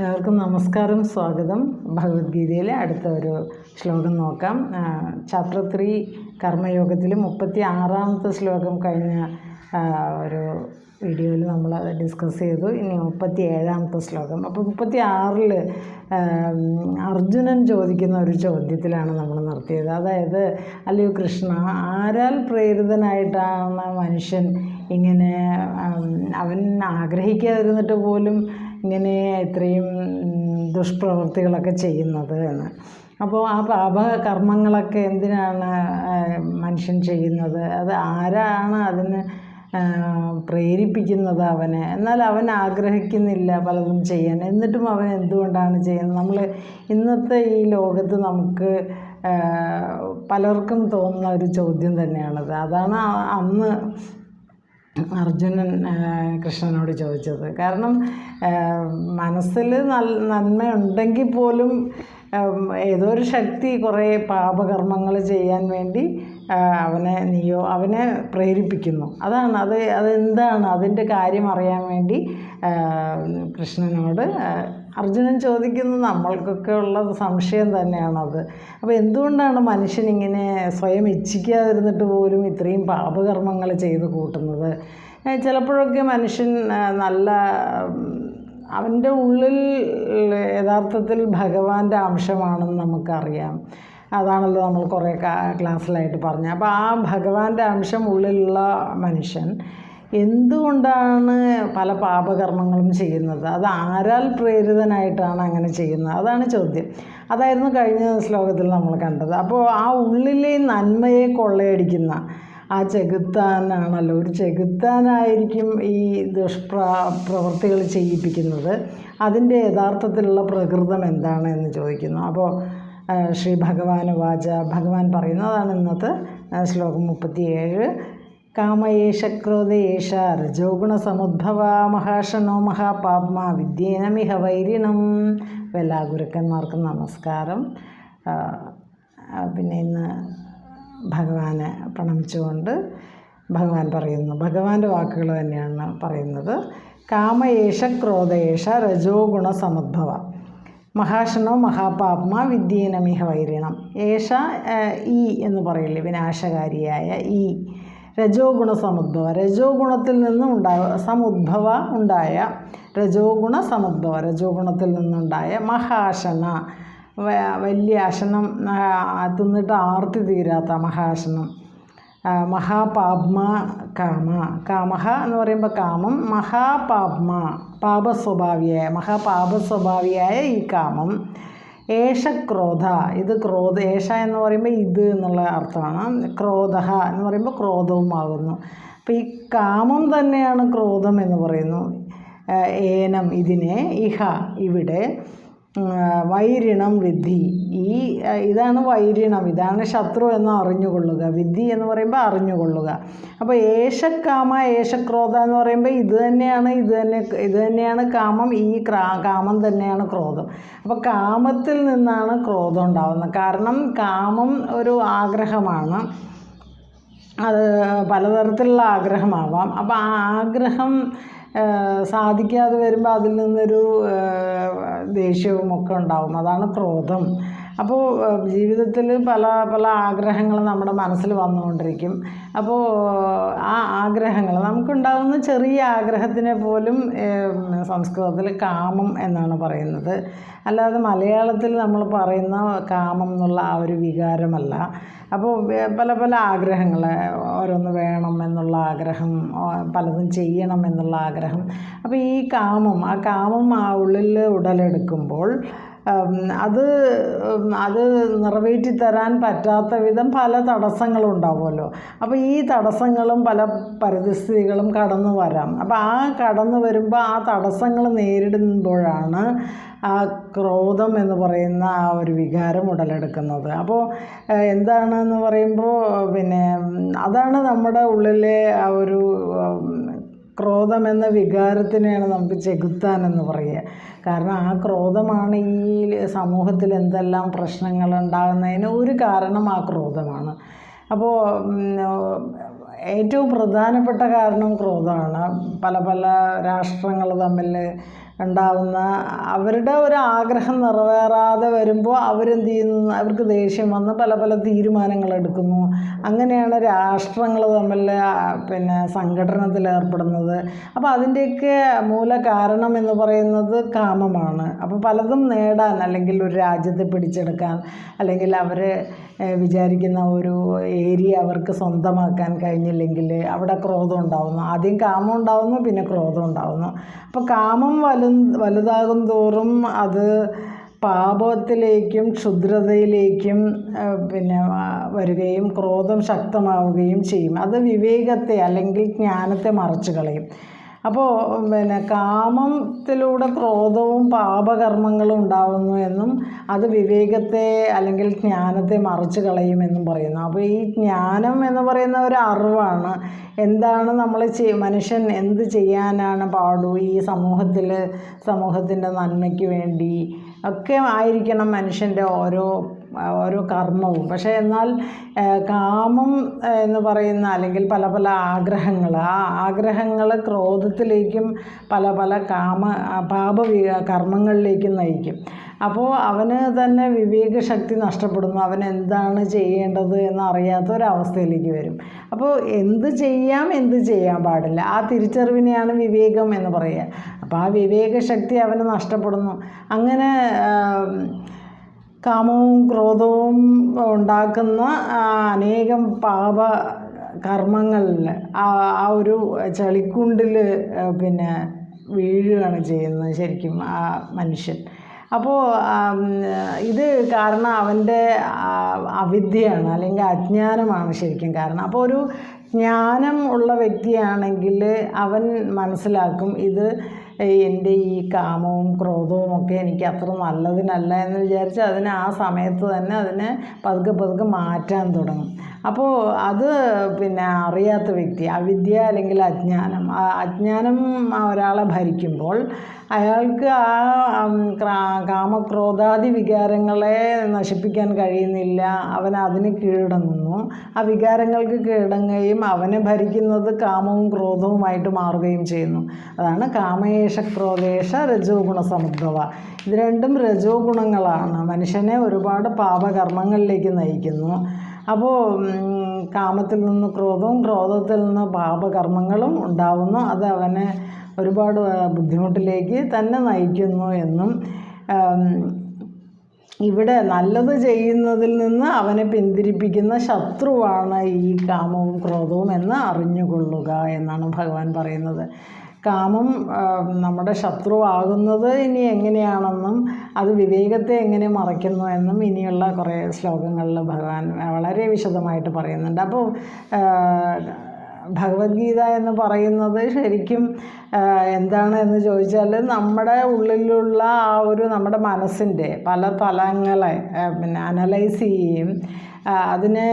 എല്ലാവർക്കും നമസ്കാരം സ്വാഗതം. ഭഗവത്ഗീതയിലെ അടുത്ത ഒരു ശ്ലോകം നോക്കാം. ചാപ്റ്റർ ത്രീ കർമ്മയോഗത്തിൽ മുപ്പത്തി ആറാമത്തെ ശ്ലോകം കഴിഞ്ഞ ഒരു വീഡിയോയിൽ നമ്മൾ ഡിസ്കസ് ചെയ്തു. ഇനി മുപ്പത്തി ഏഴാമത്തെ ശ്ലോകം അപ്പോൾ മുപ്പത്തി ആറിൽ അർജുനൻ ചോദിക്കുന്ന ഒരു ചോദ്യത്തിലാണ് നമ്മൾ നിർത്തിയത്. അതായത് അല്ലയോ കൃഷ്ണ ആരാൽ പ്രേരിതനായിട്ടാണ് മനുഷ്യൻ ഇങ്ങനെ അവൻ ആഗ്രഹിക്കാതിരുന്നിട്ട് പോലും ഇങ്ങനെ ഇത്രയും ദുഷ്പ്രവൃത്തികളൊക്കെ ചെയ്യുന്നത് എന്ന്. അപ്പോൾ ആ പാപ കർമ്മങ്ങളൊക്കെ എന്തിനാണ് മനുഷ്യൻ ചെയ്യുന്നത്? അത് ആരാണ് അതിന് പ്രേരിപ്പിക്കുന്നത് അവനെ? എന്നാൽ അവൻ ആഗ്രഹിക്കുന്നില്ല പലതും ചെയ്യാൻ. എന്നിട്ടും അവൻ എന്തുകൊണ്ടാണ് ചെയ്യുന്നത്? നമ്മൾ ഇന്നത്തെ ഈ ലോകത്ത് നമുക്ക് പലർക്കും തോന്നുന്ന ഒരു ചോദ്യം തന്നെയാണത്. അതാണ് അന്ന് അർജുനൻ കൃഷ്ണനോട് ചോദിച്ചത്. കാരണം മനസ്സിൽ നന്മയുണ്ടെങ്കിൽ പോലും ഏതോ ഒരു ശക്തി കുറേ പാപകർമ്മങ്ങൾ ചെയ്യാൻ വേണ്ടി അവനെ നീയോ അവനെ പ്രേരിപ്പിക്കുന്നു. അതാണ് അത് അതെന്താണ് അതിന്റെ കാര്യം അറിയാൻ വേണ്ടി കൃഷ്ണനോട് അർജുനൻ ചോദിക്കുന്നത് നമ്മൾക്കൊക്കെ ഉള്ള സംശയം തന്നെയാണത്. അപ്പോൾ എന്തുകൊണ്ടാണ് മനുഷ്യൻ ഇങ്ങനെ സ്വയം ഇച്ഛിക്കാതിരുന്നിട്ട് പോലും ഇത്രയും പാപകർമ്മങ്ങൾ ചെയ്ത് കൂട്ടുന്നത്? ചിലപ്പോഴൊക്കെ മനുഷ്യൻ നല്ല അവന്റെ ഉള്ളിൽ യഥാർത്ഥത്തിൽ ഭഗവാന്റെ അംശമാണെന്ന് നമുക്കറിയാം. അതാണല്ലോ നമ്മൾ കുറേ ക്ലാസ്സിലായിട്ട് പറഞ്ഞത്. അപ്പോൾ ആ ഭഗവാന്റെ അംശം ഉള്ളിലുള്ള മനുഷ്യൻ എന്തുകൊണ്ടാണ് പല പാപകർമ്മങ്ങളും ചെയ്യുന്നത്? അത് ആരാൽ പ്രേരിതനായിട്ടാണ് അങ്ങനെ ചെയ്യുന്നത്? അതാണ് ചോദ്യം. അതായിരുന്നു കഴിഞ്ഞ ശ്ലോകത്തിൽ നമ്മൾ കണ്ടത്. അപ്പോൾ ആ ഉള്ളിലെ നന്മയെ കൊള്ളയടിക്കുന്ന ആ ചെകുത്താനാണല്ലോ ഒരു ചെകുത്താനായിരിക്കും ഈ ദുഷ്പ്ര പ്രവൃത്തികൾ ചെയ്യിപ്പിക്കുന്നത്. അതിന്റെ യഥാർത്ഥത്തിലുള്ള പ്രകൃതം എന്താണ് എന്ന് ചോദിക്കുന്നു. അപ്പോൾ ശ്രീ ഭഗവാൻ വാച ഭഗവാൻ പറയുന്നതാണ് ഇന്നത്തെ ശ്ലോകം മുപ്പത്തിയേഴ്. കാമയേഷ ക്രോധയേഷ രജോഗുണ സമുദ്ഭവ മഹാഷണോ മഹാപാപ്മ വിദ്യേനമിഹ വൈരിണം എല്ലാ ഗുരുക്കന്മാർക്കും നമസ്കാരം പിന്നെ ഇന്ന് ഭഗവാനെ പ്രണമിച്ചുകൊണ്ട് ഭഗവാൻ പറയുന്നു. ഭഗവാന്റെ വാക്കുകൾ തന്നെയാണ് പറയുന്നത്. കാമയേഷ ക്രോധയേഷ രജോ ഗുണ സമുദ്ഭവ മഹാഷണോ മഹാപാപ്മ വിദ്യേനമിഹ വൈരിണം. ഏഷ ഈ എന്ന് പറയില്ലേ വിനാശകാരിയായ ഈ. രജോ ഗുണ സമുദ്ഭവ രജോ ഗുണത്തിൽ നിന്നും ഉണ്ടായ സമുദ്ഭവ ഉണ്ടായ രജോ ഗുണ സമുദ്ഭവ രജോ ഗുണത്തിൽ നിന്നുണ്ടായ മഹാശന. വലിയ അശനം തിന്നിട്ട് ആർത്തി തീരാത്ത മഹാശനം. മഹാപാപ്മ കാമ. കാമഹ എന്ന് പറയുമ്പോൾ കാമം മഹാപാപ്മ പാപസ്വഭാവിയായ മഹാപാപസ്വഭാവിയായ ഈ കാമം. ഏഷ ക്രോധ ഇത് ക്രോധ ഏഷ എന്ന് പറയുമ്പോൾ ഇത് എന്നുള്ള അർത്ഥമാണ്. ക്രോധ എന്ന് പറയുമ്പോൾ ക്രോധവുമാകുന്നു. അപ്പോൾ ഈ കാമം തന്നെയാണ് ക്രോധം എന്ന് പറയുന്നു. ഏനം ഇതിനെ ഇഹ ഇവിടെ. വൈരിണം വിദ്ധി ഈ ഇതാണ് വൈരിണം. ഇതാണ് ശത്രു എന്ന് അറിഞ്ഞുകൊള്ളുക. വിദ്ധി എന്ന് പറയുമ്പോൾ അറിഞ്ഞുകൊള്ളുക. അപ്പോൾ ഏഷക്കാമ ഏഷക്രോധ എന്ന് പറയുമ്പോൾ ഇത് തന്നെയാണ് ഇത് തന്നെ ഇത് തന്നെയാണ് കാമം. ഈ കാമം തന്നെയാണ് ക്രോധം. അപ്പോൾ കാമത്തിൽ നിന്നാണ് ക്രോധം ഉണ്ടാകുന്നത് കാരണം കാമം ഒരു ആഗ്രഹമാണ്. അത് പലതരത്തിലുള്ള ആഗ്രഹമാവാം. അപ്പോൾ ആ ആഗ്രഹം സാധിക്കാതെ വരുമ്പോൾ അതിൽ നിന്നൊരു ദേഷ്യവും ഒക്കെ ഉണ്ടാവും. അതാണ് ക്രോധം. അപ്പോൾ ജീവിതത്തിൽ പല പല ആഗ്രഹങ്ങൾ നമ്മുടെ മനസ്സിൽ വന്നുകൊണ്ടിരിക്കും. അപ്പോൾ ആ ആഗ്രഹങ്ങൾ നമുക്കുണ്ടാകുന്ന ചെറിയ ആഗ്രഹത്തിനെ പോലും സംസ്കൃതത്തിൽ കാമം എന്നാണ് പറയുന്നത്. അല്ലാതെ മലയാളത്തിൽ നമ്മൾ പറയുന്ന കാമം എന്നുള്ള ആ ഒരു വികാരമല്ല. അപ്പോൾ പല പല ആഗ്രഹങ്ങൾ ഓരോന്ന് വേണം എന്നുള്ള ആഗ്രഹം പലതും ചെയ്യണം എന്നുള്ള ആഗ്രഹം. അപ്പോൾ ഈ കാമം ആ കാമം ആ ഉള്ളിൽ ഉടലെടുക്കുമ്പോൾ അത് അത് നിറവേറ്റി തരാൻ പറ്റാത്ത വിധം പല തടസ്സങ്ങളും ഉണ്ടാവുമല്ലോ. അപ്പോൾ ഈ തടസ്സങ്ങളും പല പരിതസ്ഥിതികളും കടന്നു വരാം. അപ്പോൾ ആ കടന്നു വരുമ്പോൾ ആ തടസ്സങ്ങൾ നേരിടുമ്പോഴാണ് ആ ക്രോധം എന്ന് പറയുന്ന ആ ഒരു വികാരം ഉടലെടുക്കുന്നത്. അപ്പോൾ എന്താണെന്ന് പറയുമ്പോൾ പിന്നെ അതാണ് നമ്മുടെ ഉള്ളിലെ ആ ഒരു ക്രോധം എന്ന വികാരത്തിനെയാണ് നമുക്ക് ചെകുത്താൻ എന്ന് പറയുക. കാരണം ആ ക്രോധമാണ് ഈ സമൂഹത്തിൽ എന്തെല്ലാം പ്രശ്നങ്ങൾ ഉണ്ടാകുന്നതിന് ഒരു കാരണം ആ ക്രോധമാണ്. അപ്പോൾ ഏറ്റവും പ്രധാനപ്പെട്ട കാരണം ക്രോധമാണ്. പല പല രാഷ്ട്രങ്ങൾ തമ്മിൽ ഉണ്ടാവുന്ന അവരുടെ ഒരു ആഗ്രഹം നിറവേറാതെ വരുമ്പോൾ അവരെന്ത് ചെയ്യുന്നു? അവർക്ക് ദേഷ്യം വന്ന് പല പല തീരുമാനങ്ങൾ എടുക്കുന്നു. അങ്ങനെയാണ് രാഷ്ട്രങ്ങൾ തമ്മിൽ പിന്നെ സംഘടനത്തിൽ ഏർപ്പെടുന്നത്. അപ്പോൾ അതിന്റെയൊക്കെ മൂല കാരണം എന്ന് പറയുന്നത് കാമമാണ്. അപ്പോൾ പലതും നേടാൻ അല്ലെങ്കിൽ ഒരു രാജ്യത്തെ പിടിച്ചെടുക്കാൻ അല്ലെങ്കിൽ അവർ വിചാരിക്കുന്ന ഒരു ഏരിയ അവർക്ക് സ്വന്തമാക്കാൻ കഴിഞ്ഞില്ലെങ്കിൽ അവിടെ ക്രോധം ഉണ്ടാവുന്നു. ആദ്യം കാമം ഉണ്ടാവുന്നു പിന്നെ ക്രോധം ഉണ്ടാവുന്നു. അപ്പോൾ കാമം വലു വലുതാകും വലുതാകും തോറും അത് പാപത്തിലേക്കും ക്ഷുദ്രതയിലേക്കും പിന്നെ വരികയും ക്രോധം ശക്തമാവുകയും ചെയ്യും. അത് വിവേകത്തെ അല്ലെങ്കിൽ ജ്ഞാനത്തെ മറച്ചു കളയും. അപ്പോൾ പിന്നെ കാമത്തിലൂടെ ക്രോധവും പാപകർമ്മങ്ങളും ഉണ്ടാവുന്നു എന്നും അത് വിവേകത്തെ അല്ലെങ്കിൽ ജ്ഞാനത്തെ മറിച്ച് കളയുമെന്നും പറയുന്നു. അപ്പോൾ ഈ ജ്ഞാനം എന്ന് പറയുന്ന ഒരു അറിവാണ്. എന്താണ് നമ്മൾ മനുഷ്യൻ എന്ത് ചെയ്യാനാണ് പാടു? ഈ സമൂഹത്തിൽ സമൂഹത്തിന്റെ നന്മയ്ക്ക് വേണ്ടി ഒക്കെ ആയിരിക്കണം മനുഷ്യന്റെ ഓരോ ഓരോ കർമ്മവും. പക്ഷേ എന്നാൽ കാമം എന്ന് പറയുന്ന അല്ലെങ്കിൽ പല പല ആഗ്രഹങ്ങൾ ആ ആഗ്രഹങ്ങൾ ക്രോധത്തിലേക്കും പല പല കാമ പാപ കർമ്മങ്ങളിലേക്കും നയിക്കും. അപ്പോൾ അവന് തന്നെ വിവേകശക്തി നഷ്ടപ്പെടുന്നു. അവൻ എന്താണ് ചെയ്യേണ്ടത് എന്നറിയാത്ത ഒരവസ്ഥയിലേക്ക് വരും. അപ്പോൾ എന്ത് ചെയ്യാം എന്ത് ചെയ്യാൻ പാടില്ല. ആ തിരിച്ചറിവിനെയാണ് വിവേകം എന്ന് പറയുക. അപ്പോൾ ആ വിവേകശക്തി അവന് നഷ്ടപ്പെടുന്നു. അങ്ങനെ കാമവും ക്രോധവും ഉണ്ടാക്കുന്ന അനേകം പാപ കർമ്മങ്ങളിൽ ആ ഒരു ചളിക്കുണ്ടിൽ പിന്നെ വീഴുകയാണ് ചെയ്യുന്നത് ശരിക്കും ആ മനുഷ്യൻ. അപ്പോൾ ഇത് കാരണം അവന്റെ അവിദ്യയാണ് അല്ലെങ്കിൽ അജ്ഞാനമാണ് ശരിക്കും കാരണം. അപ്പോൾ ഒരു ജ്ഞാനം ഉള്ള വ്യക്തിയാണെങ്കിൽ അവൻ മനസ്സിലാക്കും ഇത് എന്റെ ഈ കാമവും ക്രോധവും ഒക്കെ എനിക്ക് അത്ര നല്ലതിനല്ല എന്ന് വിചാരിച്ച് അതിനെ ആ സമയത്ത് തന്നെ അതിനെ പതുക്കെ പതുക്കെ മാറ്റാൻ തുടങ്ങും. അപ്പോൾ അത് പിന്നെ അറിയാത്ത വ്യക്തി അവിദ്യ അല്ലെങ്കിൽ അജ്ഞാനം. അജ്ഞാനം ഒരാളെ ഭരിക്കുമ്പോൾ അയാൾക്ക് ആ ക്രാ- കാമക്രോധാദി വികാരങ്ങളെ നശിപ്പിക്കാൻ കഴിയുന്നില്ല. അവൻ അതിന് കീഴടങ്ങുന്നു. ആ വികാരങ്ങൾക്ക് കീഴടങ്ങുകയും അവനെ ഭരിക്കുന്നത് കാമവും ക്രോധവുമായിട്ട് മാറുകയും ചെയ്യുന്നു. അതാണ് കാമേഷ ക്രോധേഷ രജോ ഗുണസമുദ്ഭവ ഇത് രണ്ടും രജോ ഗുണങ്ങളാണ് മനുഷ്യനെ ഒരുപാട് പാപകർമ്മങ്ങളിലേക്ക് നയിക്കുന്നു. അപ്പോൾ കാമത്തിൽ നിന്ന് ക്രോധവും ക്രോധത്തിൽ നിന്ന് പാപകർമ്മങ്ങളും ഉണ്ടാവുന്നു. അത് അവനെ ഒരുപാട് ബുദ്ധിമുട്ടിലേക്ക് തന്നെ നയിക്കുന്നു എന്നും ഇവിടെ നല്ലത് ചെയ്യുന്നതിൽ നിന്ന് അവനെ പിന്തിരിപ്പിക്കുന്ന ശത്രുവാണ് ഈ കാമവും ക്രോധവും എന്ന് അറിഞ്ഞുകൊള്ളുക എന്നാണ് ഭഗവാൻ പറയുന്നത്. കാമം നമ്മുടെ ശത്രുവാകുന്നത് ഇനി എങ്ങനെയാണെന്നും അത് വിവേകത്തെ എങ്ങനെ മറയ്ക്കുന്നു എന്നും ഇനിയുള്ള കുറേ ശ്ലോകങ്ങളിൽ ഭഗവാൻ വളരെ വിശദമായിട്ട് പറയുന്നുണ്ട്. അപ്പോൾ ഭഗവത്ഗീത എന്ന് പറയുന്നത് ശരിക്കും എന്താണ് എന്ന് ചോദിച്ചാൽ നമ്മുടെ ഉള്ളിലുള്ള ആ ഒരു നമ്മുടെ മനസ്സിന്റെ പല തലങ്ങളെ പിന്നെ അനലൈസ് ചെയ്യുകയും അതിനെ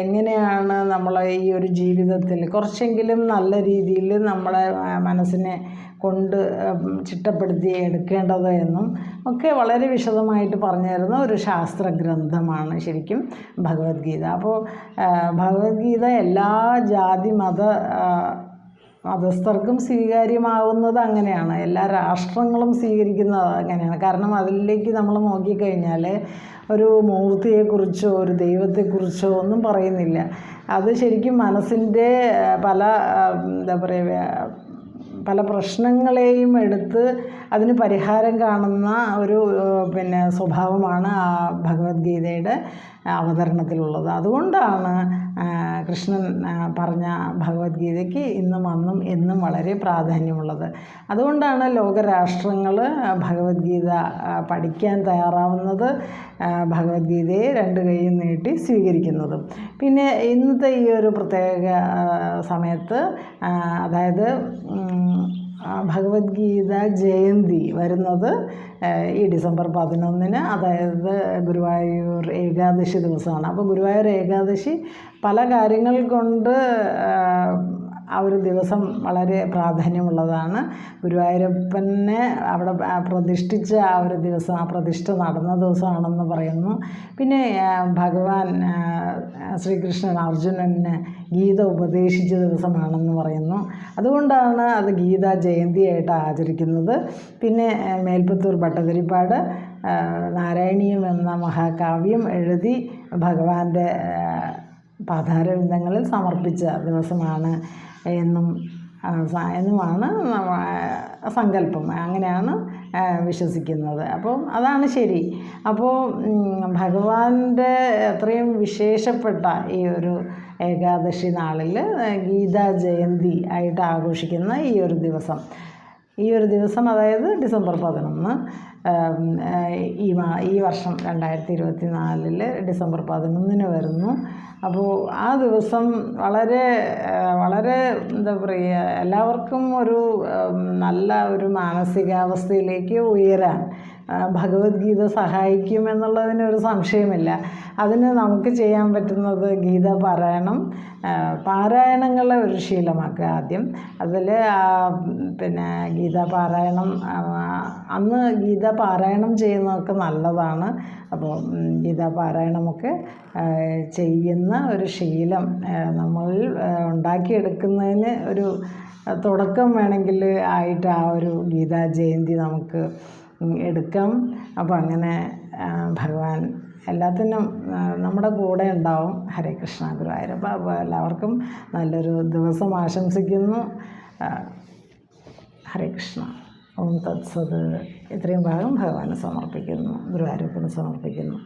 എങ്ങനെയാണ് നമ്മൾ ഈ ഒരു ജീവിതത്തിൽ കുറച്ചെങ്കിലും നല്ല രീതിയിൽ നമ്മളെ മനസ്സിനെ കൊണ്ട് ചിട്ടപ്പെടുത്തി എടുക്കേണ്ടത് എന്നും ഒക്കെ വളരെ വിശദമായിട്ട് പറഞ്ഞു തരുന്ന ഒരു ശാസ്ത്ര ഗ്രന്ഥമാണ് ശരിക്കും ഭഗവത്ഗീത. അപ്പോൾ ഭഗവത്ഗീത എല്ലാ ജാതി മത മതസ്ഥർക്കും സ്വീകാര്യമാവുന്നത് അങ്ങനെയാണ്. എല്ലാ രാഷ്ട്രങ്ങളും സ്വീകരിക്കുന്നത് അങ്ങനെയാണ്. കാരണം അതിലേക്ക് നമ്മൾ നോക്കിക്കഴിഞ്ഞാൽ ഒരു മൂർത്തിയെക്കുറിച്ചോ ഒരു ദൈവത്തെക്കുറിച്ചോ ഒന്നും പറയുന്നില്ല. അത് ശരിക്കും മനസ്സിന്റെ പല എന്താ പറയുക പല പ്രശ്നങ്ങളെയും എടുത്ത് അതിന് പരിഹാരം കാണുന്ന ഒരു പിന്നെ സ്വഭാവമാണ് ആ ഭഗവത്ഗീതയുടെ അവതരണത്തിലുള്ളത്. അതുകൊണ്ടാണ് കൃഷ്ണൻ പറഞ്ഞ ഭഗവത്ഗീതയ്ക്ക് ഇന്നും അന്നും എന്നും വളരെ പ്രാധാന്യമുള്ളത്. അതുകൊണ്ടാണ് ലോകരാഷ്ട്രങ്ങൾ ഭഗവത്ഗീത പഠിക്കാൻ തയ്യാറാവുന്നത് ഭഗവത്ഗീതയെ രണ്ട് കൈയും നീട്ടി സ്വീകരിക്കുന്നതും. പിന്നെ ഇന്നത്തെ ഈ ഒരു പ്രത്യേക സമയത്ത് അതായത് ഭഗവത്ഗീത ജയന്തി വരുന്നത് ഈ ഡിസംബർ പതിനൊന്നിന് അതായത് ഗുരുവായൂർ ഏകാദശി ദിവസമാണ്. അപ്പോൾ ഗുരുവായൂർ ഏകാദശി പല കാര്യങ്ങൾ കൊണ്ട് ആ, ഒരു ദിവസം വളരെ പ്രാധാന്യമുള്ളതാണ്. ഗുരുവായൂരപ്പനെ അവിടെ പ്രതിഷ്ഠിച്ച ആ ഒരു ദിവസം ആ പ്രതിഷ്ഠ നടന്ന ദിവസമാണെന്ന് പറയുന്നു. പിന്നെ ഭഗവാൻ ശ്രീകൃഷ്ണൻ അർജുനന് ഗീത ഉപദേശിച്ച ദിവസമാണെന്ന് പറയുന്നു. അതുകൊണ്ടാണ് അത് ഗീതാ ജയന്തിയായിട്ട് ആചരിക്കുന്നത്. പിന്നെ മേൽപ്പത്തൂർ ഭട്ടതിരിപ്പാട് നാരായണീയം എന്ന മഹാകാവ്യം എഴുതി ഭഗവാന്റെ പാതാരവിന്ദങ്ങളിൽ സമർപ്പിച്ച ദിവസമാണ് എന്നും എന്നുമാണ് സങ്കല്പം. അങ്ങനെയാണ് വിശ്വസിക്കുന്നത്. അപ്പോൾ അതാണ് ശരി. അപ്പോൾ ഭഗവാന്റെ അത്രയും വിശേഷപ്പെട്ട ഈ ഒരു ഏകാദശി നാളിൽ ഗീതാ ജയന്തി ആയിട്ട് ആഘോഷിക്കുന്ന ഈ ഒരു ദിവസം. ഈ ഒരു ദിവസം അതായത് ഡിസംബർ പതിനൊന്ന് ഈ മാ ഈ വർഷം രണ്ടായിരത്തി ഇരുപത്തി നാലിൽ ഡിസംബർ പതിനൊന്നിന് വരുന്നു. അപ്പോൾ ആ ദിവസം വളരെ വളരെ എന്താ പറയുക എല്ലാവർക്കും ഒരു നല്ല ഒരു മാനസികാവസ്ഥയിലേക്ക് ഉയരാൻ ഭഗവത്ഗീത സഹായിക്കുമെന്നുള്ളതിന് ഒരു സംശയമില്ല. അതിന് നമുക്ക് ചെയ്യാൻ പറ്റുന്നത് ഗീത പാരായണം പാരായണങ്ങളെ ഒരു ശീലമാക്കുക ആദ്യം. അതിൽ പിന്നെ ഗീത പാരായണം അന്ന് ഗീത പാരായണം ചെയ്യുന്നതൊക്കെ നല്ലതാണ്. അപ്പോൾ ഗീത പാരായണമൊക്കെ ചെയ്യുന്ന ഒരു ശീലം നമ്മൾ ഉണ്ടാക്കിയെടുക്കുന്നതിന് ഒരു തുടക്കം വേണമെങ്കിൽ ആയിട്ട് ആ ഒരു ഗീതാ ജയന്തി നമുക്ക് എടുക്കാം. അപ്പോൾ അങ്ങനെ ഭഗവാൻ എല്ലാത്തിനും നമ്മുടെ കൂടെ ഉണ്ടാവും. ഹരേ കൃഷ്ണ ഗുരുവായൂരപ്പ. അപ്പോൾ എല്ലാവർക്കും നല്ലൊരു ദിവസം ആശംസിക്കുന്നു. ഹരേ കൃഷ്ണ. ഓം തത്സത്. ഇത്രയും ഭാഗം ഭഗവാന് സമർപ്പിക്കുന്നു. ഗുരുവായൂരപ്പന് സമർപ്പിക്കുന്നു.